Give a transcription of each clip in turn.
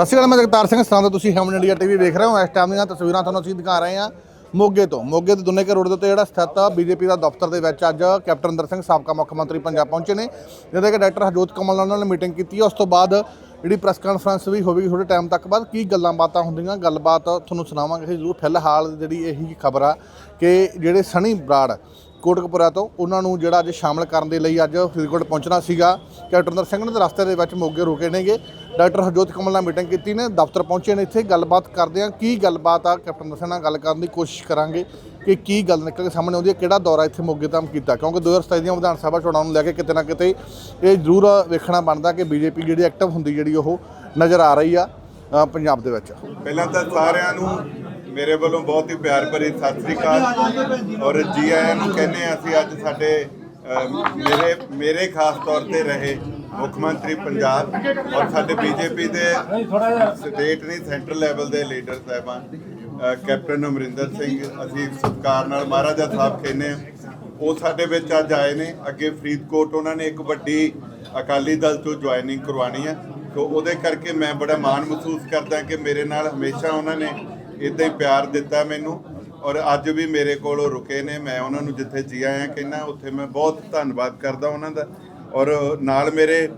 ਸਤਿ ਸ਼੍ਰੀ ਅਕਾਲ, ਮੈਂ ਜਗਤਾਰ ਸਿੰਘ ਸਰਾਂ ਤੋਂ ਤੁਸੀਂ ਹੈਮਨ ਇੰਡੀਆ ਟੀਵੀ ਵੇਖ ਰਹੇ ਹੋ। ਇਸ ਟਾਈਮ ਦੀਆਂ ਤਸਵੀਰਾਂ ਤੁਹਾਨੂੰ ਅਸੀਂ ਦਿਖਾ ਰਹੇ ਹਾਂ ਮੋਗੇ ਤੋਂ। ਮੋਗੇ ਦੇ ਦੁਨੇਕੇ ਰੋਡ ਦੇ ਉੱਤੇ ਜਿਹੜਾ ਸਥਿਤ ਬੀਜੇਪੀ ਦਾ ਦਫ਼ਤਰ ਦੇ ਵਿੱਚ ਅੱਜ ਕੈਪਟਨ ਅੰਦਰ ਸਿੰਘ ਸਾਬਕਾ ਮੁੱਖ ਮੰਤਰੀ ਪੰਜਾਬ ਪਹੁੰਚੇ ਨੇ। ਜਿਹਦੇ ਕਿ ਡਾਕਟਰ ਹਰਜੋਤ ਕਮਲ ਨਾਲ ਉਹਨਾਂ ਨੇ ਮੀਟਿੰਗ ਕੀਤੀ ਹੈ ਉਸ ਤੋਂ ਬਾਅਦ ਜਿਹੜੀ ਪ੍ਰੈਸ ਕਾਨਫਰੰਸ ਵੀ ਹੋਵੇਗੀ ਥੋੜੇ ਟਾਈਮ ਤੱਕ ਬਾਅਦ ਕੀ ਗੱਲਾਂ ਬਾਤਾਂ ਹੁੰਦੀਆਂ, ਗੱਲਬਾਤ ਤੁਹਾਨੂੰ ਸੁਣਾਵਾਂਗੇ ਅਸੀਂ ਜ਼ਰੂਰ। ਫਿਲਹਾਲ ਜਿਹੜੀ ਇਹੀ ਖਬਰ ਆ ਕਿ ਜਿਹੜੇ ਸਣੀ ਬਰਾੜ ਕੋਟਕਪੁਰਾ ਤੋਂ ਉਹਨਾਂ ਨੂੰ ਜਿਹੜਾ ਅੱਜ ਸ਼ਾਮਲ ਕਰਨ ਦੇ ਲਈ ਅੱਜ ਫਰੀਦਕੋਟ ਪਹੁੰਚਣਾ ਸੀਗਾ। ਕੈਪਟਨ ਅਮਰਿੰਦਰ ਸਿੰਘ ਨੇ ਰਸਤੇ ਦੇ ਵਿੱਚ ਮੋਗੇ ਰੁਕੇ ਨੇਗੇ। ਡਾਕਟਰ ਹਰਜੋਤ ਕਮਲ ਨਾਲ ਮੀਟਿੰਗ ਕੀਤੀ ਨੇ, ਦਫ਼ਤਰ ਪਹੁੰਚੇ ਨੇ ਇੱਥੇ। ਗੱਲਬਾਤ ਕਰਦੇ ਆ ਕੀ ਗੱਲਬਾਤ ਆ? ਕੈਪਟਨ ਅਮਰਿੰਦਰ ਸਿੰਘ ਨਾਲ ਗੱਲ ਕਰਨ ਦੀ ਕੋਸ਼ਿਸ਼ ਕਰਾਂਗੇ ਕਿ ਕੀ ਗੱਲ ਨਿਕਲ ਕੇ ਸਾਹਮਣੇ ਆਉਂਦੀ ਹੈ, ਕਿਹੜਾ ਦੌਰਾ ਇੱਥੇ ਮੋਗੇ ਤੋਂ ਕੀਤਾ। ਕਿਉਂਕਿ 2027 ਦੀਆਂ ਵਿਧਾਨ ਸਭਾ ਚੋਣਾਂ ਨੂੰ ਲੈ ਕੇ ਕਿਤੇ ਨਾ ਕਿਤੇ ਇਹ ਜ਼ਰੂਰ ਵੇਖਣਾ ਬਣਦਾ ਕਿ ਬੀਜੇਪੀ ਜਿਹੜੀ ਐਕਟਿਵ ਹੁੰਦੀ ਜਿਹੜੀ ਉਹ ਨਜ਼ਰ ਆ ਰਹੀ ਆ ਪੰਜਾਬ ਦੇ ਵਿੱਚ। ਪਹਿਲਾਂ ਤਾਂ ਸਾਰਿਆਂ ਨੂੰ ਮੇਰੇ ਵੱਲੋਂ ਬਹੁਤ ਹੀ ਪਿਆਰ ਭਰੀ ਸਤਿ ਸ੍ਰੀ ਅਕਾਲ। ਔਰ ਜੀ ਆਇਆਂ ਨੂੰ ਕਹਿੰਦੇ ਹਾਂ ਅਸੀਂ ਅੱਜ ਸਾਡੇ ਮੇਰੇ ਮੇਰੇ ਖਾਸ ਤੌਰ ਤੇ ਰਹੇ ਮੁੱਖ ਮੰਤਰੀ ਪੰਜਾਬ ਔਰ ਸਾਡੇ ਬੀਜੇਪੀ ਦੇ ਸਟੇਟ ਨਹੀਂ ਸੈਂਟਰਲ ਲੈਵਲ ਦੇ ਲੀਡਰ ਸਾਹਿਬਾਨ ਕੈਪਟਨ ਅਮਰਿੰਦਰ ਸਿੰਘ। ਅਸੀਂ ਸਤਿਕਾਰ ਨਾਲ ਮਹਾਰਾਜਾ ਸਾਹਿਬ ਕਹਿੰਦੇ ਹਾਂ। ਉਹ ਸਾਡੇ ਵਿੱਚ ਅੱਜ ਆਏ ਨੇ। ਅੱਗੇ ਫਰੀਦਕੋਟ ਉਹਨਾਂ ਨੇ ਇੱਕ ਵੱਡੀ ਅਕਾਲੀ ਦਲ ਤੋਂ ਜੁਆਇਨਿੰਗ ਕਰਵਾਣੀ ਹੈ। ਸੋ ਉਹਦੇ ਕਰਕੇ ਮੈਂ ਬੜਾ ਮਾਣ ਮਹਿਸੂਸ ਕਰਦਾ ਕਿ ਮੇਰੇ ਨਾਲ ਹਮੇਸ਼ਾ ਉਹਨਾਂ ਨੇ ਇਦਾਂ ਹੀ ਪਿਆਰ ਦਿੱਤਾ ਮੈਨੂੰ ਔਰ ਅੱਜ ਵੀ ਮੇਰੇ ਕੋਲ ਉਹ ਰੁਕੇ ਨੇ, ਮੈਂ ਉਹਨਾਂ ਨੂੰ ਜਿੱਥੇ ਜੀ ਆਇਆ ਕਹਿੰਦਾ, ਉੱਥੇ ਮੈਂ ਬਹੁਤ ਧੰਨਵਾਦ ਕਰਦਾ ਉਹਨਾਂ ਦਾ। ਔਰ ਨਾਲ ਮੇਰੇ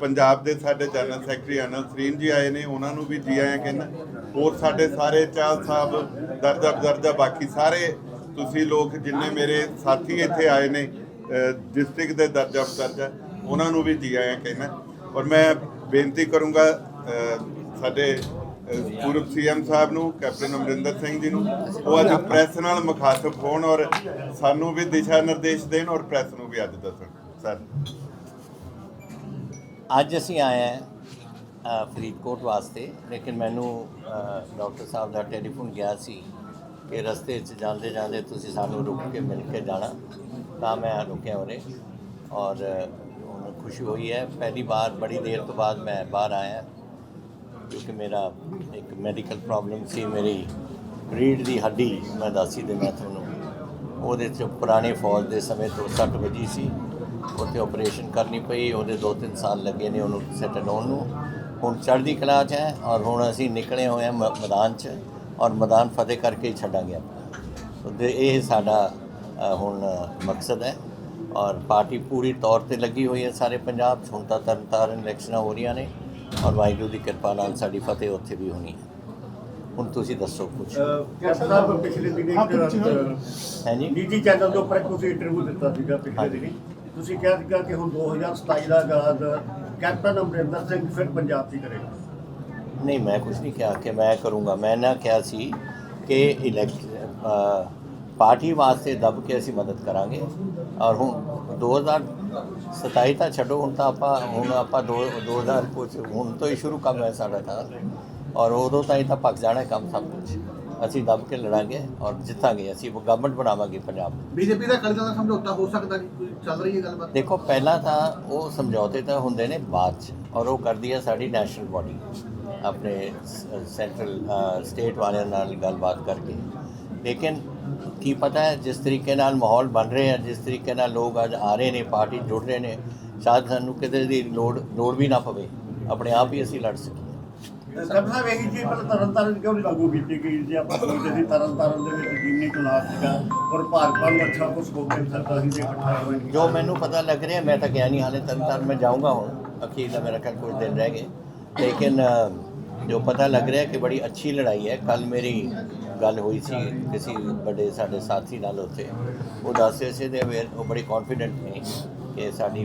ਪੰਜਾਬ ਦੇ ਸਾਡੇ ਜਨਰਲ ਸੈਕਟਰੀ ਅਨਲ ਸਰੀਨ ਜੀ ਆਏ ਨੇ, ਉਹਨਾਂ ਨੂੰ ਵੀ ਜੀ ਆਇਆ ਕਹਿੰਦਾ। ਹੋਰ ਸਾਡੇ ਸਾਰੇ ਚਾਲ ਸਾਹਿਬ, ਦਰਜਾ ਦਰਜਾ ਬਾਕੀ ਸਾਰੇ ਤੁਸੀਂ ਲੋਕ ਜਿੰਨੇ ਮੇਰੇ ਸਾਥੀ ਇੱਥੇ ਆਏ ਨੇ ਡਿਸਟ੍ਰਿਕਟ ਦੇ ਦਰਜਾ ਦਰਜਾ ਉਹਨਾਂ ਨੂੰ ਵੀ ਜੀ ਆਇਆ ਕਹਿੰਦਾ। ਔਰ ਮੈਂ ਬੇਨਤੀ ਕਰੂੰਗਾ ਸਾਡੇ ਪੂਰਬ ਸੀਐਮ ਸਾਹਿਬ ਨੂੰ, ਕੈਪਟਨ ਅਮਰਿੰਦਰ ਸਿੰਘ ਜੀ ਨੂੰ। ਉਹ ਅੱਜ ਪ੍ਰੈਸ ਨਾਲ ਮੁਖਾਤਬ ਹੋਣ ਔਰ ਸਾਨੂੰ ਵੀ ਦਿਸ਼ਾ ਨਿਰਦੇਸ਼ ਦੇਣ ਔਰ ਪ੍ਰੈਸ ਨੂੰ ਵੀ ਅੱਜ ਦੱਸਣ। ਸਰ। ਅੱਜ ਅਸੀਂ ਆਏ ਹਾਂ ਫਰੀਦਕੋਟ ਵਾਸਤੇ। ਲੇਕਿਨ ਮੈਨੂੰ ਡਾਕਟਰ ਸਾਹਿਬ ਦਾ ਟੈਲੀਫੋਨ ਗਿਆ ਸੀ ਕਿ ਰਸਤੇ 'ਚ ਜਾਂਦੇ ਜਾਂਦੇ ਤੁਸੀਂ ਸਾਨੂੰ ਰੁਕ ਕੇ ਮਿਲ ਕੇ ਜਾਣਾ। ਤਾਂ ਮੈਂ ਰੁਕਿਆ ਉਰੇ ਔਰ ਖੁਸ਼ੀ ਹੋਈ ਹੈ। ਪਹਿਲੀ ਵਾਰ, ਬੜੀ ਦੇਰ ਤੋਂ ਬਾਅਦ ਮੈਂ ਬਾਹਰ ਆਇਆ। ਕਿਉਂਕਿ ਮੇਰਾ ਇੱਕ ਮੈਡੀਕਲ ਪ੍ਰੋਬਲਮ ਸੀ, ਮੇਰੀ ਰੀੜ ਦੀ ਹੱਡੀ ਮੈਂ ਦੱਸੀ ਮੈਂ ਤੁਹਾਨੂੰ। ਉਹਦੇ 'ਚ ਪੁਰਾਣੇ ਫੌਜ ਦੇ ਸਮੇਂ ਤੋਂ ਸੱਟ ਵੱਜੀ ਸੀ। ਉੱਥੇ ਆਪਰੇਸ਼ਨ ਕਰਨੀ ਪਈ, ਉਹਦੇ 2-3 ਸਾਲ ਲੱਗੇ ਨੇ ਉਹਨੂੰ ਸੈਟਲ ਹੋਣ ਨੂੰ। ਹੁਣ ਚੜ੍ਹਦੀ ਕਲਾ 'ਚ ਹੈ ਔਰ ਹੁਣ ਅਸੀਂ ਨਿਕਲੇ ਹੋਏ ਹਾਂ ਮ- ਮੈਦਾਨ 'ਚ ਔਰ ਮੈਦਾਨ ਫਤਿਹ ਕਰਕੇ ਹੀ ਛੱਡਾਂਗੇ ਆਪਾਂ। ਸੋ ਦੇ, ਇਹ ਸਾਡਾ ਹੁਣ ਮਕਸਦ ਹੈ ਔਰ ਪਾਰਟੀ ਪੂਰੀ ਤੌਰ ਤੇ ਲੱਗੀ ਹੋਈ ਹੈ ਸਾਰੇ ਪੰਜਾਬ 'ਚ। ਹੁਣ ਤਾਂ ਤਰਨ ਤਾਰਨ ਇਲੈਕਸ਼ਨਾਂ ਹੋ ਰਹੀਆਂ ਨੇ। ਔਰ ਵਾਹਿਗੁਰੂ ਦੀ ਕਿਰਪਾ ਨਾਲ ਸਾਡੀ ਫਤਿਹ ਉੱਥੇ ਵੀ ਹੋਣੀ ਹੈ। ਹੁਣ ਤੁਸੀਂ ਦੱਸੋ ਕੁਝ ਕੈਪਟਨ ਸਾਹਿਬ ਪਿਛਲੇ ਦਿਨੀ ਹੈ ਜੀ? ਨੀਤੀ ਚੈਨਲ ਦੇ ਉੱਪਰ ਇੱਕ ਤੁਸੀਂ ਇੰਟਰਵਿਊ ਦਿੱਤਾ ਸੀਗਾ ਪਿਛਲੇ ਹਾਂਜੀ। ਦਿਨੀ। ਤੁਸੀਂ ਕਿਹਾ ਸੀਗਾ ਕਿ ਹੁਣ 2027 ਦਾ ਆਗਾਜ਼ ਕੈਪਟਨ ਅਮਰਿੰਦਰ ਸਿੰਘ ਫਿਰ ਪੰਜਾਬ 'ਚ ਕਰੇਗਾ। ਨਹੀਂ ਮੈਂ ਕੁਝ ਨਹੀਂ ਕਿਹਾ ਕਿ ਮੈਂ ਕਰੂੰਗਾ। ਮੈਂ ਨਾ ਕਿਹਾ ਸੀ ਕਿ ਇਲੈਕਟ ਪਾਰਟੀ ਵਾਸਤੇ ਦਬ ਕੇ ਅਸੀਂ ਮਦਦ ਕਰਾਂਗੇ। ਔਰ ਹੁਣ 2027 ਤਾਂ ਛੱਡੋ ਹੁਣ ਤਾਂ ਆਪਾਂ ਹੁਣ ਆਪਾਂ ਦੋ 2000 ਕੁਝ ਹੁਣ ਤੋਂ ਹੀ ਸ਼ੁਰੂ ਕੰਮ ਹੈ ਸਾਡਾ ਤਾਂ। ਔਰ ਉਦੋਂ ਤਾਈਂ ਤਾਂ ਪੱਕ ਜਾਣਾ ਹੈ ਕੰਮ ਸਭ ਕੁਝ ਅਸੀਂ ਦਬ ਕੇ ਲੜਾਂਗੇ ਔਰ ਜਿੱਤਾਂਗੇ। ਅਸੀਂ ਉਹ ਗਵਰਨਮੈਂਟ ਬਣਾਵਾਂਗੇ ਪੰਜਾਬ ਦੀ ਬੀਜੇਪੀ ਦਾ ਅਕਾਲੀ ਦਾ ਸਮਝੌਤਾ ਹੋ ਸਕਦਾ ਕੋਈ ਚੱਲ ਰਹੀ ਹੈ ਗੱਲਬਾਤ? ਦੇਖੋ ਪਹਿਲਾਂ ਤਾਂ ਉਹ ਸਮਝੌਤੇ ਤਾਂ ਹੁੰਦੇ ਨੇ ਬਾਅਦ ਚ ਔਰ ਉਹ ਕਰਦੀ ਹੈ ਸਾਡੀ ਨੈਸ਼ਨਲ ਬਾਡੀ ਆਪਣੇ ਸੈਂਟਰਲ ਸਟੇਟ ਵਾਲਿਆਂ ਨਾਲ ਗੱਲਬਾਤ ਕਰਕੇ। ਲੇਕਿਨ ਕੀ ਪਤਾ ਹੈ ਜਿਸ ਤਰੀਕੇ ਨਾਲ ਮਾਹੌਲ ਬਣ ਰਿਹਾ ਹੈ ਜਿਸ ਤਰੀਕੇ ਨਾਲ ਲੋਕ ਅੱਜ ਆ ਰਹੇ ਨੇ ਪਾਰਟੀ ਜੁੜ ਰਹੇ ਨੇ ਸ਼ਾਇਦ ਸਾਨੂੰ ਕਿਤੇ ਦੀ ਲੋੜ ਲੋੜ ਵੀ ਨਾ ਪਵੇ। ਆਪਣੇ ਆਪ ਹੀ ਅਸੀਂ ਲੜ ਸਕੀਏ। ਸਾਹਿਬ ਇਹੀ ਚੀਜ਼ ਪਰ ਤਰਨ ਤਾਰਨ ਕਿਉਂ ਨਹੀਂ ਲਾਗੂ ਕੀਤੀ ਗਈ ਜੇ ਆਪਾਂ ਸੋਚਦੇ ਸੀ ਤਰਨ ਤਾਰਨ ਦੇ ਵਿੱਚ ਜਿੰਨੀ ਚੁਣਾਵ ਸੀਗਾ ਔਰ ਭਾਜਪਾ ਨੂੰ ਅੱਛਾ ਕੁਝ ਹੋ ਕੇ ਸਕਦਾ ਸੀ ਜੇ ਇਕੱਠਾ ਹੋਏ ਜੋ ਮੈਨੂੰ ਪਤਾ ਲੱਗ ਰਿਹਾ ਮੈਂ ਤਾਂ ਗਿਆ ਨਹੀਂ ਹਾਲੇ ਤੱਕ ਤੱਕ ਮੈਂ ਜਾਊਂਗਾ ਹੁਣ। ਅਖੀਰ ਦਾ ਮੇਰਾ ਕੱਲ ਕੁਝ ਦਿਨ ਰਹਿ ਗਏ। ਲੇਕਿਨ ਜੋ ਪਤਾ ਲੱਗ ਰਿਹਾ ਕਿ ਬੜੀ ਅੱਛੀ ਲੜਾਈ ਹੈ। ਕੱਲ ਮੇਰੀ ਗੱਲ ਹੋਈ ਸੀ ਕਿਸੇ ਵੱਡੇ ਸਾਡੇ ਸਾਥੀ ਨਾਲ ਉੱਥੇ। ਉਹ ਦੱਸ ਰਹੇ ਸੀ ਤੇ ਉਹ ਬੜੀ ਕੌਨਫੀਡੈਂਟ ਨੇ ਕਿ ਸਾਡੀ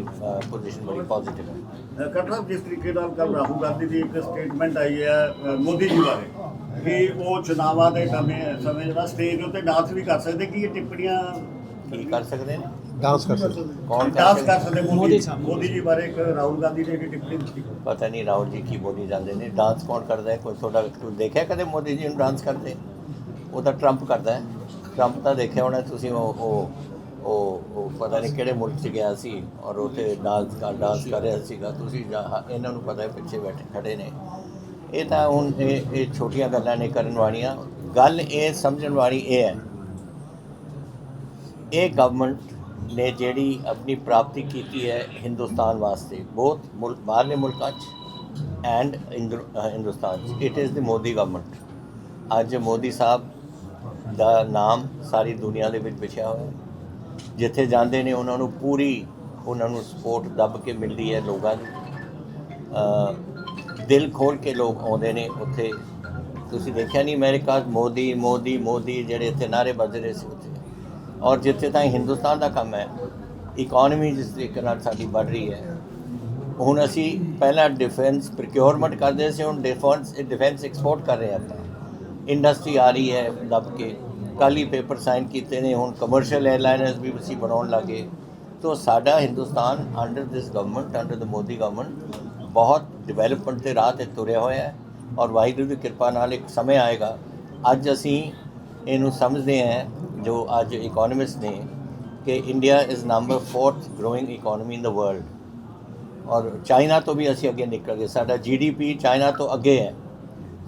ਪੋਜੀਸ਼ਨ ਬੜੀ ਪੋਜ਼ਿਟਿਵ ਹੈ। ਸਾਹਿਬ ਜਿਸ ਤਰੀਕੇ ਨਾਲ ਕੱਲ ਰਾਹੁਲ ਗਾਂਧੀ ਦੀ ਇੱਕ ਸਟੇਟਮੈਂਟ ਆਈ ਹੈ ਮੋਦੀ ਜੀ ਬਾਰੇ ਕਿ ਉਹ ਚੁਣਾਵਾਂ ਦੇ ਸਮੇਂ ਸਮੇਂ ਜਿਹੜਾ ਸਟੇਜ ਉੱਤੇ ਡਾਂਸ ਵੀ ਕਰ ਸਕਦੇ ਕਿ ਇਹ ਟਿੱਪਣੀਆਂ ਕੀ ਕਰ ਸਕਦੇ ਨੇ? ਡਾਂਸ ਕਰ ਸਕਦੇ। ਕੌਣ ਡਾਂਸ ਕਰ ਸਕਦੇ ਮੋਦੀ। ਮੋਦੀ ਜੀ ਬਾਰੇ ਇੱਕ ਰਾਹੁਲ ਗਾਂਧੀ ਨੇ ਇੱਕ ਟਿੱਪਣੀ ਦਿੱਤੀ ਪਤਾ ਨਹੀਂ ਰਾਹੁਲ ਜੀ ਕੀ ਬੋਲੀ ਜਾਂਦੇ ਨੇ। ਡਾਂਸ ਕੌਣ ਕਰਦਾ ਹੈ? ਕੋਈ ਤੁਹਾਡਾ ਤੂੰ ਦੇਖਿਆ ਕਦੇ ਮੋਦੀ ਜੀ ਨੂੰ ਡਾਂਸ ਕਰਦੇ? ਉਹ ਤਾਂ ਟਰੰਪ ਕਰਦਾ ਹੈ। ਟਰੰਪ ਤਾਂ ਦੇਖਿਆ ਹੋਣਾ ਤੁਸੀਂ ਉਹ ਉਹ ਉਹ ਉਹ ਪਤਾ ਨਹੀਂ ਕਿਹੜੇ ਮੁਲਕ 'ਚ ਗਿਆ ਸੀ ਔਰ ਉੱਥੇ ਡਾਂਸ ਕਰ ਡਾਂਸ ਕਰ ਰਿਹਾ ਸੀਗਾ। ਤੁਸੀਂ ਇਹਨਾਂ ਨੂੰ ਪਤਾ ਹੈ ਪਿੱਛੇ ਬੈਠੇ ਖੜੇ ਨੇ। ਇਹ ਤਾਂ ਹੁਣ ਇਹ ਇਹ ਛੋਟੀਆਂ ਗੱਲਾਂ ਨੇ ਕਰਨ ਵਾਲੀਆਂ। ਗੱਲ ਇਹ ਸਮਝਣ ਵਾਲੀ ਇਹ ਹੈ। ਇਹ ਗਵਰਨਮੈਂਟ ਨੇ ਜਿਹੜੀ ਆਪਣੀ ਪ੍ਰਾਪਤੀ ਕੀਤੀ ਹੈ ਹਿੰਦੁਸਤਾਨ ਵਾਸਤੇ ਬਹੁਤ ਮੁਲਕ, ਬਾਹਰਲੇ ਮੁਲਕਾਂ 'ਚ ਐਂਡ ਹਿੰਦੁਸਤਾਨ 'ਚ। It is the Modi government ਅੱਜ ਮੋਦੀ ਸਾਹਿਬ ਦਾ ਨਾਮ ਸਾਰੀ ਦੁਨੀਆ ਦੇ ਵਿੱਚ ਵਿਛਿਆ ਹੋਇਆ ਜਿੱਥੇ ਜਾਂਦੇ ਨੇ, ਉਹਨਾਂ ਨੂੰ ਪੂਰੀ, ਉਹਨਾਂ ਨੂੰ ਸਪੋਰਟ ਦੱਬ ਕੇ ਮਿਲਦੀ ਹੈ ਲੋਕਾਂ ਦੀ। ਦਿਲ ਖੋਲ ਕੇ ਲੋਕ ਆਉਂਦੇ ਨੇ ਉੱਥੇ। ਤੁਸੀਂ ਦੇਖਿਆ ਨਹੀਂ ਅਮਰੀਕਾ 'ਚ ਮੋਦੀ ਮੋਦੀ ਮੋਦੀ ਜਿਹੜੇ ਇੱਥੇ ਨਾਰੇ ਵੱਜਦੇ ਰਹੇ ਸੀ ਔਰ ਜਿੱਥੇ ਤਾਈਂ ਹਿੰਦੁਸਤਾਨ ਦਾ ਕੰਮ ਹੈ ਇਕਨੋਮੀ ਜਿਸ ਤਰੀਕੇ ਨਾਲ ਸਾਡੀ ਵੱਧ ਰਹੀ ਹੈ। ਹੁਣ ਅਸੀਂ ਪਹਿਲਾਂ ਡਿਫੈਂਸ ਪ੍ਰੋਕਿਉਰਮੈਂਟ ਕਰਦੇ ਸੀ, ਹੁਣ ਡਿਫੈਂਸ ਡਿਫੈਂਸ ਐਕਸਪੋਰਟ ਕਰ ਰਹੇ ਹਾਂ ਆਪਾਂ। ਇੰਡਸਟਰੀ ਆ ਰਹੀ ਹੈ ਲੱਭ ਕੇ। ਕੱਲ੍ਹ ਹੀ ਪੇਪਰ ਸਾਈਨ ਕੀਤੇ ਨੇ, ਹੁਣ ਕਮਰਸ਼ੀਅਲ 에ਅਰਲਾਈਨਰਸ ਵੀ ਅਸੀਂ ਬਣਾਉਣ ਲੱਗੇ। ਤੋ ਸਾਡਾ Hindustan under this government under the Modi government ਬਹੁਤ ਡਿਵੈਲਪਮੈਂਟ ਦੇ ਰਾਹ ਤੇ ਤੁਰਿਆ ਹੋਇਆ ਹੈ। ਔਰ ਵਾਹਿਗੁਰੂ ਦੀ ਕਿਰਪਾ ਨਾਲ ਇੱਕ ਸਮੇਂ ਆਏਗਾ। ਅੱਜ ਅਸੀਂ ਇਹਨੂੰ ਸਮਝਦੇ ਹਾਂ ਜੋ ਅੱਜ ਇਕਨੋਮਿਸਟ ਨੇ ਕਿ India is number 4th growing economy in the world ਔਰ ਚਾਈਨਾ ਤੋਂ ਵੀ ਅਸੀਂ ਅੱਗੇ ਨਿਕਲ ਗਏ। ਸਾਡਾ ਜੀਡੀਪੀ ਚਾਈਨਾ ਤੋਂ ਅੱਗੇ ਹੈ।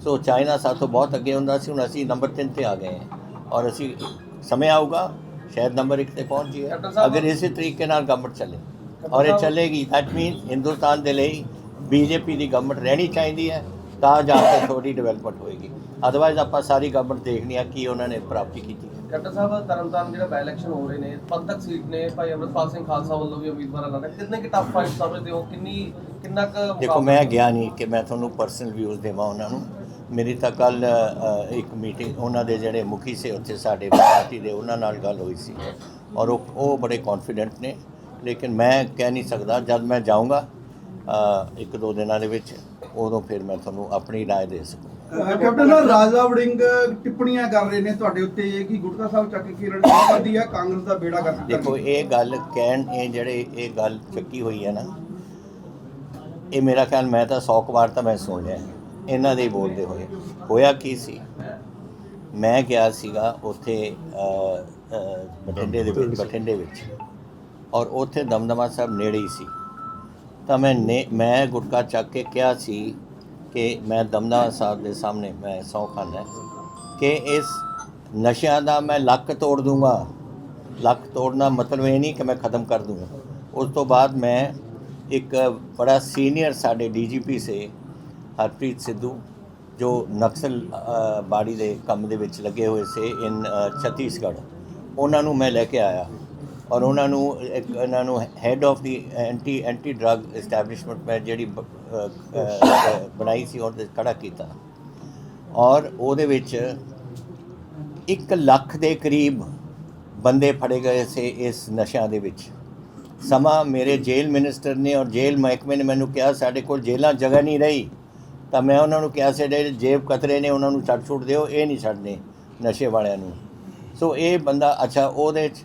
ਸੋ ਚਾਈਨਾ ਸਾਥੋਂ ਬਹੁਤ ਅੱਗੇ ਹੁੰਦਾ ਸੀ। ਹੁਣ ਅਸੀਂ ਨੰਬਰ 3 ਤੇ ਆ ਗਏ ਹਾਂ। ਔਰ ਅਸੀਂ ਸਮੇਂ ਆਊਗਾ। ਸ਼ਾਇਦ ਨੰਬਰ 1 ਤੇ ਪਹੁੰਚ ਜਾਈਏ। ਅਗਰ ਇਸੇ ਤਰੀਕੇ ਨਾਲ ਗਵਰਨਮੈਂਟ ਚੱਲੇ। ਔਰ ਇਹ ਚੱਲੇਗੀ। ਦੈਟ ਮੀਨ ਹਿੰਦੁਸਤਾਨ ਦੇ ਲਈ ਬੀਜੇਪੀ ਦੀ ਗਵਰਨਮੈਂਟ ਰਹਿਣੀ ਚਾਹੀਦੀ ਹੈ। ਤਾਂ ਜਾ ਕੇ ਥੋੜੀ ਡਿਵੈਲਪਮੈਂਟ ਹੋਏਗੀ। ਅਦਰਵਾਈਜ਼ ਆਪਾਂ ਸਾਰੀ ਗਵਰਨਮੈਂਟ ਦੇਖਣੀ ਆ ਕੀ ਉਹਨਾਂ ਨੇ ਪ੍ਰਾਪਤੀ ਕੀਤੀ। ਹੈ ਸਾਹਿਬ ਤਰਨਤਾਰਨ ਜਿਹੜਾ ਬਾਈ ਇਲੈਕਸ਼ਨ ਹੋ ਰਹੇ ਨੇ ਪੰਥਕ ਸੀਟ ਨੇ ਭਾਈ ਅਮਰਪਾਲ ਸਿੰਘ ਖਾਲਸਾ ਵੱਲੋਂ ਵੀ ਉਮੀਦਵਾਰ ਐਲਾਨਿਆ ਕਿੰਨੇ ਕਿ ਟਫ ਫਾਈਟ ਸਮਝਦੇ ਹੋ? ਕਿੰਨੀ ਕਿੰਨਾ ਕੁ ਦੇਖੋ ਮੈਂ ਗਿਆ ਨਹੀਂ ਕਿ ਮੈਂ ਤੁਹਾਨੂੰ ਪਰਸਨਲ ਵਿਊਜ਼ ਦੇਵਾਂ ਉਹਨਾਂ ਨੂੰ। ਮੇਰੀ ਤਾਂ ਕੱਲ ਇੱਕ ਮੀਟਿੰਗ ਉਹਨਾਂ ਦੇ ਜਿਹੜੇ ਮੁਖੀ ਸੇ ਉੱਥੇ ਸਾਡੇ ਪਾਰਟੀ ਦੇ ਉਹਨਾਂ ਨਾਲ ਗੱਲ ਹੋਈ ਸੀ। ਔਰ ਉਹ ਉਹ ਬੜੇ ਕੌਨਫੀਡੈਂਟ ਨੇ। ਲੇਕਿਨ ਮੈਂ ਕਹਿ ਨਹੀਂ ਸਕਦਾ ਜਦ ਮੈਂ ਜਾਊਂਗਾ ਇੱਕ ਦੋ ਦਿਨਾਂ ਦੇ ਵਿੱਚ ਉਦੋਂ ਫਿਰ ਮੈਂ ਤੁਹਾਨੂੰ ਆਪਣੀ رائے ਦੇ ਸਕੂੰ ਕੈਪਟਨ ਸਾਹਿਬ ਰਾਜਾ ਵੜਿੰਗ ਟਿੱਪਣੀਆਂ ਕਰ ਰਹੇ ਨੇ ਤੁਹਾਡੇ ਉੱਤੇ ਕਿ ਗੁਟਕਾ ਸਾਹਿਬ ਚੱਕ ਕੇ ਰਣਜੀਤ ਕਰਦੀ ਹੈ ਕਾਂਗਰਸ ਦਾ ਬੇੜਾ ਕਰ ਦੇਖੋ ਇਹ ਗੱਲ ਕਹਿਣ ਇਹ ਜਿਹੜੇ ਇਹ ਗੱਲ ਚੱਕੀ ਹੋਈ ਹੈ ਨਾ ਇਹ ਮੇਰਾ ਖਿਆਲ ਮੈਂ ਤਾਂ 100 ਕੁ ਵਾਰ ਤਾਂ ਮੈਂ ਸੁਣ ਲਿਆ ਇਹਨਾਂ ਦੇ ਹੀ ਬੋਲਦੇ ਹੋਏ ਹੋਇਆ ਕੀ ਸੀ ਮੈਂ ਗਿਆ ਸੀਗਾ ਉੱਥੇ ਅ, ਅ, ਬਠਿੰਡੇ ਦੇ ਵਿੱਚ ਬਠਿੰਡੇ ਵਿੱਚ ਔਰ ਉੱਥੇ ਦਮਦਮਾ ਸਾਹਿਬ ਨੇੜੇ ਹੀ ਸੀ ਤਾਂ ਮੈਂ ਨੇ ਮੈਂ ਗੁਟਕਾ ਚੱਕ ਕੇ ਕਿਹਾ ਸੀ ਕਿ ਮੈਂ ਦਮਦਮਾ ਸਾਹਿਬ ਦੇ ਸਾਹਮਣੇ ਮੈਂ ਸਹੁੰ ਖਾਨਾ ਕਿ ਇਸ ਨਸ਼ਿਆਂ ਦਾ ਮੈਂ ਲੱਕ ਤੋੜ ਦੂੰਗਾ। ਲੱਕ ਤੋੜਨਾ ਮਤਲਬ ਇਹ ਨਹੀਂ ਕਿ ਮੈਂ ਖਤਮ ਕਰ ਦੂੰਗਾ। ਉਸ ਤੋਂ ਬਾਅਦ ਮੈਂ ਇੱਕ ਬੜਾ ਸੀਨੀਅਰ ਸਾਡੇ ਡੀਜੀਪੀ ਸੇ ਹਰਪ੍ਰੀਤ ਸਿੱਧੂ, ਜੋ ਨਕਸਲ ਬਾੜੀ ਦੇ ਕੰਮ ਦੇ ਵਿੱਚ ਲੱਗੇ ਹੋਏ ਸੀ ਇਨ ਛੱਤੀਸਗੜ੍ਹ, ਉਹਨਾਂ ਨੂੰ ਮੈਂ ਲੈ ਕੇ ਆਇਆ। ਔਰ ਉਹਨਾਂ ਨੂੰ ਇਹਨਾਂ ਨੂੰ head of the anti anti drug establishment ਮੈਂ ਜਿਹੜੀ ਬਣਾਈ ਸੀ ਉਹਦੇ ਖੜਾ ਕੀਤਾ। ਔਰ ਉਹਦੇ ਵਿੱਚ 1 ਲੱਖ ਦੇ ਕਰੀਬ ਬੰਦੇ ਫੜੇ ਗਏ ਸੀ ਇਸ ਨਸ਼ਿਆਂ ਦੇ ਵਿੱਚ। ਸਮਾਂ ਮੇਰੇ ਜੇਲ੍ਹ ਮਿਨਿਸਟਰ ਨੇ ਔਰ ਜੇਲ੍ਹ ਮਹਿਕਮੇ ਨੇ ਮੈਨੂੰ ਕਿਹਾ, ਸਾਡੇ ਕੋਲ ਜੇਲ੍ਹਾਂ ਜਗ੍ਹਾ ਨਹੀਂ ਰਹੀ। ਤਾਂ ਮੈਂ ਉਹਨਾਂ ਨੂੰ ਕਿਹਾ ਸੀ ਜਿਹੜੇ ਜੇਬ ਕਤਰੇ ਨੇ, ਉਹਨਾਂ ਨੂੰ ਛੱਡ ਛੁੱਟ ਦਿਓ, ਇਹ ਨਹੀਂ ਛੱਡਨੇ ਨਸ਼ੇ ਵਾਲਿਆਂ ਨੂੰ। ਸੋ ਇਹ ਬੰਦਾ, ਅੱਛਾ, ਉਹਦੇ 'ਚ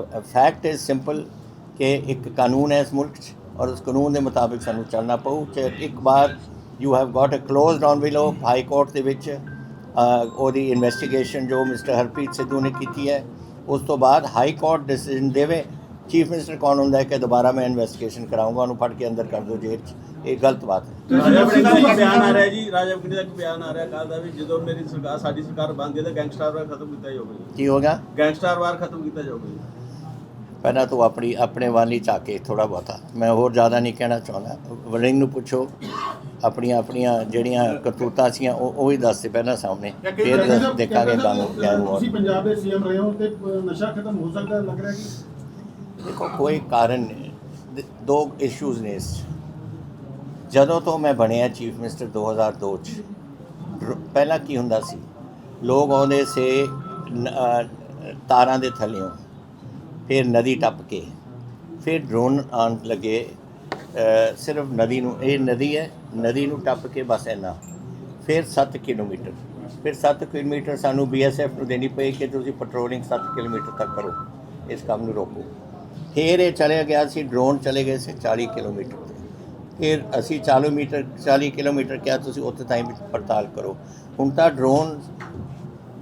ਫੈਕਟ ਇਜ਼ ਸਿੰਪਲ ਕਿ ਇੱਕ ਕਾਨੂੰਨ ਹੈ ਇਸ ਮੁਲਕ 'ਚ ਔਰ ਉਸ ਕਾਨੂੰਨ ਦੇ ਮੁਤਾਬਿਕ ਸਾਨੂੰ ਚੱਲਣਾ ਪਊ। ਕਿ ਇੱਕ ਵਾਰ you have got a closed envelope high court ਦੇ ਵਿੱਚ ਉਹਦੀ ਇਨਵੈਸਟੀਗੇਸ਼ਨ ਜੋ ਮਿਸਟਰ ਹਰਪ੍ਰੀਤ ਸਿੱਧੂ ਨੇ ਕੀਤੀ ਹੈ ਉਸ ਤੋਂ ਬਾਅਦ ਹਾਈ ਕੋਰਟ ਡਿਸੀਜਨ ਦੇਵੇ। ਚੀਫ ਮਿਨਿਸਟਰ ਕੌਣ ਹੁੰਦਾ ਹੈ ਕਿ ਦੁਬਾਰਾ ਮੈਂ ਇਨਵੈਸਟੀਗੇਸ਼ਨ ਕਰਾਉਂਗਾ ਉਹਨੂੰ ਫੜ ਕੇ ਅੰਦਰ ਕਰ ਦਿਓ ਜੇਲ੍ਹ 'ਚ। ਇਹ ਗਲਤ ਬਾਤ ਹੈ। ਰਾਜਾ ਵੜਿੰਗ ਦਾ ਇੱਕ ਬਿਆਨ ਆ ਰਿਹਾ ਜੀ ਰਾਜਾ ਵੜਿੰਗ ਦਾ ਇੱਕ ਬਿਆਨ ਆ ਰਿਹਾ ਕੱਲ੍ਹ ਦਾ ਵੀ ਜਦੋਂ ਮੇਰੀ ਸਰਕਾਰ ਸਾਡੀ ਸਰਕਾਰ ਬਣਦੀ ਹੈ ਤਾਂ ਗੈਂਗਸਟਰ ਵਾਰ ਖਤਮ ਕੀਤਾ ਜਾਊਗਾ ਕੀ ਹੋਗਾ ਗੈਂਗਸਟਰ ਵਾਰ ਖਤਮ ਕੀਤਾ ਜਾਊਗਾ ਪਹਿਲਾਂ ਤੂੰ ਆਪਣੀ ਆਪਣੇ ਵਾਲੀ ਝਾਕੇ ਥੋੜਾ ਬਹੁਤਾ। ਮੈਂ ਹੋਰ ਜ਼ਿਆਦਾ ਨਹੀਂ ਕਹਿਣਾ ਚਾਹੁੰਦਾ। ਵਰਿੰਗ ਨੂੰ ਪੁੱਛੋ। ਆਪਣੀਆਂ ਆਪਣੀਆਂ ਜਿਹੜੀਆਂ ਕਰਤੂਤਾਂ ਸੀਆਂ ਉਹ ਉਹ ਹੀ ਦੱਸਦੇ ਪਹਿਲਾਂ ਸਾਹਮਣੇ। ਫਿਰ ਦੇਖਾਂਗੇ ਗਾਨੂੰ ਕਿਆ ਹੋਰ ਤੁਸੀਂ ਪੰਜਾਬ ਦੇ ਸੀਐਮ ਰਹੇ ਹੋ ਤੇ ਨਸ਼ਾ ਖਤਮ ਹੋ ਸਕਦਾ ਹੈ, ਲੱਗ ਰਿਹਾ ਕਿ? ਦੇਖੋ ਕੋਈ ਕਾਰਨ ਨਹੀਂ। ਦ- ਇਸ਼ੂਜ਼ ਨੇ ਇਸ। ਜਦੋਂ ਤੋਂ ਮੈਂ ਬਣਿਆ ਚੀਫ ਮਿਨਿਸਟਰ 2002 ਚ ਪਹਿਲਾਂ ਕੀ ਹੁੰਦਾ ਸੀ? ਲੋਕ ਆਉਂਦੇ ਸੇ ਤਾਰਾਂ ਦੇ ਥੱਲਿਓਂ। ਫਿਰ ਨਦੀ ਟੱਪ ਕੇ, ਫਿਰ ਡਰੋਨ ਆਉਣ ਲੱਗੇ ਸਿਰਫ ਨਦੀ ਨੂੰ, ਇਹ ਨਦੀ ਹੈ, ਨਦੀ ਨੂੰ ਟੱਪ ਕੇ ਬਸ ਇੰਨਾ। ਫਿਰ 7 ਕਿਲੋਮੀਟਰ, ਫਿਰ 7 ਕਿਲੋਮੀਟਰ ਸਾਨੂੰ ਬੀਐਸਐਫ ਨੂੰ ਦੇਣੀ ਪਈ ਕਿ ਤੁਸੀਂ ਪੈਟਰੋਲਿੰਗ 7 ਕਿਲੋਮੀਟਰ ਤੱਕ ਕਰੋ, ਇਸ ਕੰਮ ਨੂੰ ਰੋਕੋ। ਫਿਰ ਇਹ ਚਲੇ ਗਿਆ ਸੀ ਡਰੋਨ ਚਲੇ ਗਏ ਸੀ 40 ਕਿਲੋਮੀਟਰ ਤੇ। ਫਿਰ ਅਸੀਂ 40 ਮੀਟਰ 40 ਕਿਲੋਮੀਟਰ ਕਿਹਾ, ਤੁਸੀਂ ਉੱਥੇ ਤਾਈਂ ਪੜਤਾਲ ਕਰੋ। ਹੁਣ ਤਾਂ ਡਰੋਨ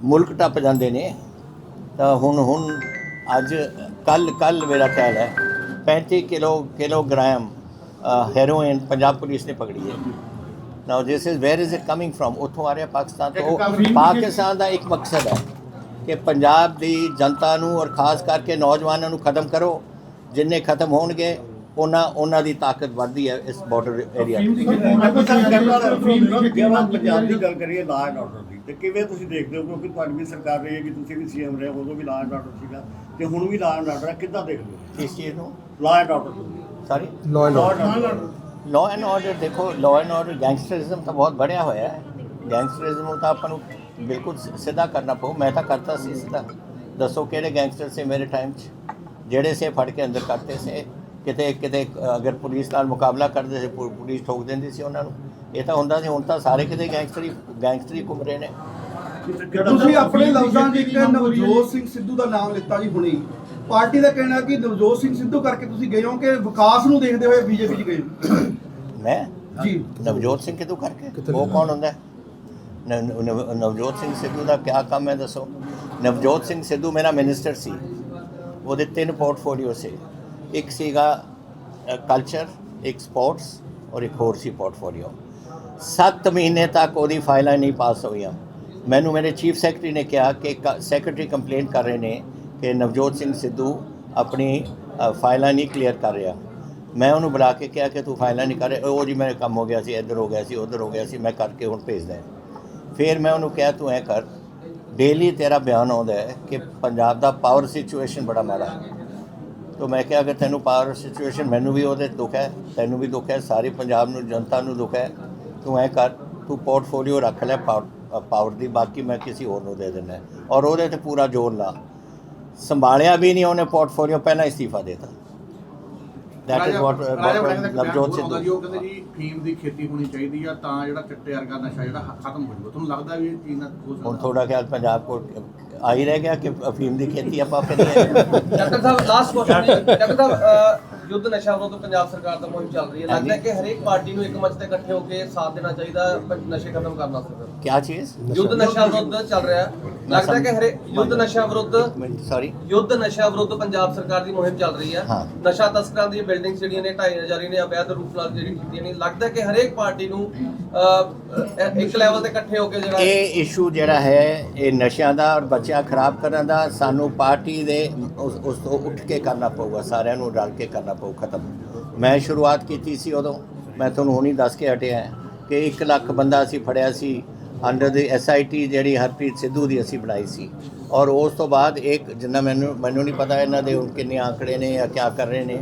ਮੁਲਕ ਟੱਪ ਜਾਂਦੇ ਨੇ। ਤਾਂ ਹੁਣ ਹੁਣ ਅੱਜ ਕੱਲ ਕੱਲ ਮੇਰਾ ਖਿਆਲ ਹੈ 35 kilo kilogram heroin Punjab police ਨੇ ਪਕੜੀ ਹੈ। Now this is where is it coming from ਉੱਥੋਂ ਆ ਰਿਹਾ ਪਾਕਿਸਤਾਨ ਤੋਂ। ਪਾਕਿਸਤਾਨ ਦਾ ਇੱਕ ਮਕਸਦ ਹੈ ਕਿ ਪੰਜਾਬ ਦੀ ਜਨਤਾ ਨੂੰ ਔਰ ਖਾਸ ਕਰਕੇ ਨੌਜਵਾਨਾਂ ਨੂੰ ਖਤਮ ਕਰੋ। ਜਿੰਨੇ ਖਤਮ ਹੋਣਗੇ ਉਹਨਾਂ ਉਹਨਾਂ ਦੀ ਤਾਕਤ ਵੱਧਦੀ ਹੈ ਇਸ ਬਾਰਡਰ ਏਰੀਆ ਪੰਜਾਬ ਦੀ ਗੱਲ ਕਰੀਏ ਲਾਅ ਐਂਡ ਆਰਡਰ ਦੀ। ਤੇ ਕਿਵੇਂ ਤੁਸੀਂ ਦੇਖਦੇ ਹੋ? ਕਿਉਂਕਿ ਤੁਹਾਡੀ ਵੀ ਸਰਕਾਰ ਰਹੀ ਹੈ ਕਿ ਤੁਸੀਂ ਵੀ ਸੀਐਮ ਰਹੇ ਹੋ, ਉਦੋਂ ਵੀ ਐਂਡ ਆਰਡਰ ਸੀਗਾ। ਤੇ ਹੁਣ ਵੀ ਲਾਅ ਐਂਡ ਆਰਡਰ ਹੈ ਕਿੱਦਾਂ ਦੇਖਦੇ ਹੋ ਇਸ ਚੀਜ਼ ਨੂੰ? Law and order sorry law and order law and order ਦੇਖੋ ਲਾਅ ਐਂਡ ਆਰਡਰ ਗੈਂਗਸਟਰਿਜ਼ਮ ਤਾਂ ਬਹੁਤ ਬੜਿਆ ਹੋਇਆ ਹੈ। ਗੈਂਗਸਟਰਿਜ਼ਮ ਨੂੰ ਤਾਂ ਆਪਾਂ ਨੂੰ ਬਿਲਕੁਲ ਸਿੱਧਾ ਕਰਨਾ ਪਊ। ਮੈਂ ਤਾਂ ਕਰਤਾ ਸੀ ਸਿੱਧਾ। ਦੱਸੋ ਕਿਹੜੇ ਗੈਂਗਸਟਰ ਸੀ ਮੇਰੇ ਟਾਈਮ 'ਚ? ਜਿਹੜੇ ਸੇ ਫੜ ਕੇ ਅੰਦਰ ਕਰਤੇ ਸੇ। ਕਿਤੇ ਕਿਤੇ ਅਗਰ ਪੁਲਿਸ ਨਾਲ ਮੁਕਾਬਲਾ ਕਰਦੇ ਸੀ ਪੁ- ਪੁਲਿਸ ਠੋਕ ਦਿੰਦੀ ਸੀ ਉਹਨਾਂ ਨੂੰ। ਇਹ ਤਾਂ ਹੁੰਦਾ ਸੀ ਹੁਣ ਤਾਂ ਸਾਰੇ ਕਿਤੇ ਗੈਂਗਸਟਰੀ ਗੈਂਗਸਟਰੀ ਘੁੰਮ ਰਹੇ ਨੇ। ਤੁਸੀਂ ਆਪਣੇ ਲਫ਼ਜ਼ਾਂ 'ਚ ਇੱਕ ਨਵਜੋਤ ਸਿੰਘ ਸਿੱਧੂ ਦਾ ਨਾਮ ਲਿੱਤਾ ਜੀ ਹੁਣੇ। ਪਾਰਟੀ ਦਾ ਕਹਿਣਾ ਕਿ ਨਵਜੋਤ ਸਿੰਘ ਸਿੱਧੂ ਕਰਕੇ ਤੁਸੀਂ ਗਏ ਹੋ ਕਿ ਵਿਕਾਸ ਨੂੰ ਦੇਖਦੇ ਹੋਏ ਬੀਜੇਪੀ 'ਚ ਗਏ ਹੋ। ਮੈਂ? ਜੀ। ਨਵਜੋਤ ਸਿੰਘ ਕਿਤੋਂ ਕਰਕੇ? ਉਹ ਕੌਣ ਹੁੰਦਾ? ਹੈ? ਨਵ- ਨਵ- ਨਵਜੋਤ ਸਿੰਘ ਸਿੱਧੂ ਦਾ ਕੀ ਕੰਮ ਹੈ ਦੱਸੋ? ਨਵਜੋਤ ਸਿੰਘ ਸਿੱਧੂ ਮੇਰਾ ਮਿਨਿਸਟਰ ਸੀ। ਉਹਦੇ ਤਿੰਨ ਪੋਰਟਫੋਲੀਓ ਸੀ। ਇੱਕ ਸੀਗਾ ਕਲਚਰ ਇੱਕ ਸਪੋਰਟਸ ਔਰ ਇੱਕ ਹੋਰ ਸੀ ਪੋਰਟਫੋਲੀਓ 7 ਮਹੀਨੇ ਤੱਕ ਉਹਦੀ ਫਾਈਲਾਂ ਨਹੀਂ ਪਾਸ ਹੋਈਆਂ। ਮੈਨੂੰ ਮੇਰੇ ਚੀਫ ਸੈਕਟਰੀ ਨੇ ਕਿਹਾ ਕਿ ਸੈਕਟਰੀ ਕੰਪਲੇਂਟ ਕਰ ਰਹੇ ਨੇ ਕਿ ਨਵਜੋਤ ਸਿੰਘ ਸਿੱਧੂ ਆਪਣੀ ਫਾਈਲਾਂ ਨਹੀਂ ਕਲੀਅਰ ਕਰ ਰਿਹਾ। ਮੈਂ ਉਹਨੂੰ ਬੁਲਾ ਕੇ ਕਿਹਾ ਕਿ ਤੂੰ ਫਾਈਲਾਂ ਨਹੀਂ ਕਰ ਰਿਹਾ। ਉਹ ਜੀ ਮੇਰੇ ਕੰਮ ਹੋ ਗਿਆ ਸੀ, ਇੱਧਰ ਹੋ ਗਿਆ ਸੀ, ਉੱਧਰ ਹੋ ਗਿਆ ਸੀ, ਮੈਂ ਕਰਕੇ ਹੁਣ ਭੇਜਦਾ ਫਿਰ ਮੈਂ ਉਹਨੂੰ ਕਿਹਾ, ਤੂੰ ਐ ਕਰ ਡੇਲੀ ਤੇਰਾ ਬਿਆਨ ਆਉਂਦਾ ਹੈ ਕਿ ਪੰਜਾਬ ਦਾ ਪਾਵਰ ਸਿਚੁਏਸ਼ਨ ਬੜਾ ਮਾੜਾ ਹੈ। ਤੋ ਮੈਂ ਕਿਹਾ, ਅਗਰ ਤੈਨੂੰ ਪਾਵਰ ਸਿਚੁਏਸ਼ਨ ਮੈਨੂੰ ਵੀ ਉਹਦੇ ਦੁੱਖ ਹੈ, ਤੈਨੂੰ ਵੀ ਦੁੱਖ ਹੈ, ਸਾਰੇ ਪੰਜਾਬ ਨੂੰ, ਜਨਤਾ ਨੂੰ ਦੁੱਖ ਹੈ, ਤੂੰ ਐ ਕਰ, ਤੂੰ ਪੋਰਟਫੋਲੀਓ ਰੱਖ ਲੈ ਪਾਵਰ ਦੀ ਬਾਕੀ ਮੈਂ ਕਿਸੇ ਹੋਰ ਨੂੰ ਦੇ ਦਿੰਦਾ। ਔਰ ਉਹਦੇ ਤੇ ਪੂਰਾ ਜ਼ੋਰ ਲਾ। ਸੰਭਾਲਿਆ ਵੀ ਨਹੀਂ ਉਹਨੇ ਪੋਰਟਫੋਲੀਓ ਪਹਿਲਾਂ ਇਸਤੀਫਾ ਦੇਤਾ। That is what Navjot Sidhu ji ਉਹ ਕਹਿੰਦੇ ਜੀ ਫੀਮ ਦੀ ਖੇਤੀ ਹੋਣੀ ਚਾਹੀਦੀ ਆ ਤਾਂ ਜਿਹੜਾ ਚਿੱਟੇ ਵਰਗਾ ਨਸ਼ਾ ਜਿਹੜਾ ਖਤਮ ਹੋ ਜਾਊਗਾ। ਤੁਹਾਨੂੰ ਲੱਗਦਾ ਵੀ ਇਹ ਚੀਜ਼ ਨਾਲ ਹੋ ਹੁਣ ਸਕਦਾ ਥੋੜਾ ਖਿਆਲ ਪੰਜਾਬ ਕੋਲ ਆ ਹੀ ਰਹਿ ਗਿਆ ਕਿ ਅਫੀਮ ਦੀ ਖੇਤੀ ਆਪਾਂ ਕਰੀਏ ਡਾਕਟਰ ਸਾਹਿਬ ਲਾਸਟ ਕੁਐਸਚਨ ਡਾਕਟਰ ਸਾਹਿਬ ਯੁੱਧ ਨਸ਼ਾ ਵਿਰੋਧ ਪੰਜਾਬ ਸਰਕਾਰ ਦਾ ਮੁਹਿੰਮ ਚੱਲ ਰਹੀ ਹੈ। ਲੱਗਦਾ ਹੈ ਕਿ ਹਰੇਕ ਪਾਰਟੀ ਨੂੰ ਇੱਕ ਮੰਚ ਤੇ ਇਕੱਠੇ ਹੋ ਕੇ ਸਾਥ ਦੇਣਾ ਚਾਹੀਦਾ ਨਸ਼ੇ ਖਤਮ ਕਰਨ ਵਾਸਤੇ ਕੀ ਚੀਜ਼? ਯੁੱਧ ਨਸ਼ਾ ਵਿਰੁੱਧ ਚੱਲ ਰਿਹਾ। ਲੱਗਦਾ ਕਿ ਹਰੇ ਯੁੱਧ ਨਸ਼ਾ ਵਿਰੁੱਧ ਸੌਰੀ ਯੁੱਧ ਨਸ਼ਾ ਵਿਰੁੱਧ ਪੰਜਾਬ ਸਰਕਾਰ ਦੀ ਮੁਹਿੰਮ ਚੱਲ ਰਹੀ ਹੈ ਹਾਂ। ਨਸ਼ਾ ਤਸਕਰਾਂ ਦੀਆਂ ਬਿਲਡਿੰਗਸ ਜਿਹੜੀਆਂ ਨੇ ਢਾਈ ਨਜ਼ਾਰੀ ਨੇ ਅਵੈਧ ਰੂਪ ਨਾਲ ਜਿਹੜੀ ਕੀਤੀਆਂ ਨੇ। ਲੱਗਦਾ ਕਿ ਹਰੇਕ ਪਾਰਟੀ ਨੂੰ ਅਹ, ਅਹ, ਇੱਕ ਲੈਵਲ ਤੇ ਇਕੱਠੇ ਹੋ ਕੇ ਜਿਹੜਾ ਇਹ ਇਸ਼ੂ ਜਿਹੜਾ ਹੈ ਇਹ ਨਸ਼ਿਆਂ ਦਾ ਔਰ ਬੱਚਿਆਂ ਖਰਾਬ ਕਰਨ ਦਾ ਸਾਨੂੰ ਪਾਰਟੀ ਦੇ ਉਸ ਉਸ ਤੋਂ ਉੱਠ ਕੇ ਕਰਨਾ ਪਊਗਾ ਸਾਰਿਆਂ ਨੂੰ ਰਲ ਕੇ ਕਰਨਾ ਪਊ ਖਤਮ। ਮੈਂ ਸ਼ੁਰੂਆਤ ਕੀਤੀ ਸੀ ਉਦੋਂ। ਮੈਂ ਤੁਹਾਨੂੰ ਹੁਣੀ ਦੱਸ ਕੇ ਹਟਿਆ ਕਿ 1 ਲੱਖ ਬੰਦਾ ਅਸੀਂ ਫੜਿਆ ਸੀ ਅੰਡਰ ਦੀ ਐਸਆਈਟੀ ਜਿਹੜੀ ਹਰਪ੍ਰੀਤ ਸਿੱਧੂ ਦੀ ਅਸੀਂ ਬਣਾਈ ਸੀ। ਔਰ ਉਸ ਤੋਂ ਬਾਅਦ ਇੱਕ ਜਿੰਨਾ ਮੈਨੂੰ ਮੈਨੂੰ ਨਹੀਂ ਪਤਾ ਇਹਨਾਂ ਦੇ ਹੁਣ ਕਿੰਨੇ ਆંકੜੇ ਨੇ ਜਾਂ ਕਿਆ ਕਰ ਰਹੇ ਨੇ।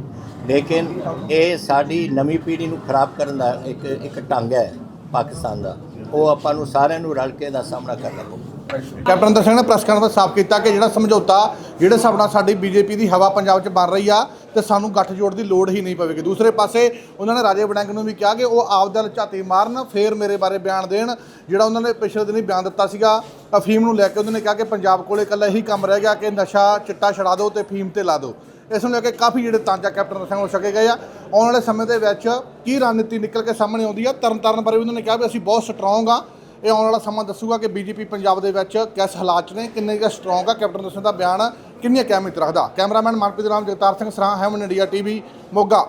ਲੇਕਿਨ ਇਹ ਸਾਡੀ ਨਵੀਂ ਪੀੜ੍ਹੀ ਨੂੰ ਖਰਾਬ ਕਰਨ ਦਾ ਇੱਕ ਇੱਕ ਢੰਗ ਹੈ ਪਾਕਿਸਤਾਨ ਦਾ। ਉਹ ਆਪਾਂ ਨੂੰ ਸਾਰਿਆਂ ਨੂੰ ਰਲ ਕੇ ਦਾ ਸਾਹਮਣਾ ਕਰਨਾ ਪਊ। ਕੈਪਟਨ ਅਮਰਿੰਦਰ ਸਿੰਘ ਨੇ ਪ੍ਰੈਸ ਕਾਨਫਰੰਸ ਸਾਫ਼ ਕੀਤਾ ਕਿ ਜਿਹੜਾ ਸਮਝੌਤਾ, ਜਿਹੜੇ ਹਿਸਾਬ ਨਾਲ ਸਾਡੀ ਬੀਜੇਪੀ ਦੀ ਹਵਾ ਪੰਜਾਬ 'ਚ ਬਣ ਰਹੀ ਆ, ਤੇ ਸਾਨੂੰ ਗੱਠਜੋੜ ਦੀ ਲੋੜ ਹੀ ਨਹੀਂ ਪਵੇਗੀ। ਦੂਸਰੇ ਪਾਸੇ ਉਹਨਾਂ ਨੇ ਰਾਜੇ ਵੜਿੰਗ ਨੂੰ ਵੀ ਕਿਹਾ ਕਿ ਉਹ ਆਪ ਦਿਲ ਝਾਤੀ ਮਾਰਨ, ਫੇਰ ਮੇਰੇ ਬਾਰੇ ਬਿਆਨ ਦੇਣ, ਜਿਹੜਾ ਉਹਨਾਂ ਨੇ ਪਿਛਲੇ ਦਿਨੀ ਬਿਆਨ ਦਿੱਤਾ ਸੀਗਾ, ਅਫੀਮ ਨੂੰ ਲੈ ਕੇ ਉਹਨਾਂ ਨੇ ਕਿਹਾ ਕਿ ਪੰਜਾਬ ਕੋਲੇ ਇਕੱਲਾ ਇਹੀ ਕੰਮ ਰਹਿ ਗਿਆ ਕਿ ਨਸ਼ਾ ਚਿੱਟਾ ਛੜਾ ਦਿਓ ਤੇ ਫੀਮ ਤੇ ਲਾ ਦਿਓ। ਇਸ ਨੂੰ ਲੈ ਕੇ ਕਾਫੀ ਜਿਹੜੇ ਤਾਂਜਾ ਕੈਪਟਨ ਅਮਰਿੰਦਰ ਸਿੰਘ ਹੋ ਸਕੇ ਗਏ ਆ। ਆਉਣ ਵਾਲੇ ਸਮੇਂ ਦੇ ਵਿੱਚ ਕੀ ਰਣਨੀਤੀ ਨਿਕਲ ਕੇ ਸਾਹਮਣੇ ਆਉਂਦੀ ਆ ਤਰਨਤਾਰਨ ਬਾਰੇ ਵੀ ਉਹਨਾਂ ਨੇ ਕਿਹਾ ਵੀ ਅਸੀਂ ਬਹੁਤ ਸਟਰੋਂਗ ਆ ਇਹ ਆਉਣ ਵਾਲਾ ਸਮਾਂ ਦੱਸੂਗਾ ਕਿ ਬੀਜੇਪੀ ਪੰਜਾਬ ਦੇ ਵਿੱਚ ਕਿਸ ਹਾਲਾਤ 'ਚ ਨੇ, ਕਿੰਨੇ ਕੁ ਸਟਰੋਂਗ ਆ, ਕੈਪਟਨ ਦਰਸ਼ਨ ਦਾ ਬਿਆਨ ਕਿੰਨੀਆਂ ਅਹਿਮੀਅਤ ਰੱਖਦਾ। ਕੈਮਰਾਮੈਨ ਮਨਪ੍ਰੀਤ ਰਾਮ, ਜਗਤਾਰ ਸਿੰਘ ਸਰਾਂ, ਹੈਮਨ ਇੰਡੀਆ ਟੀਵੀ, ਮੋਗਾ।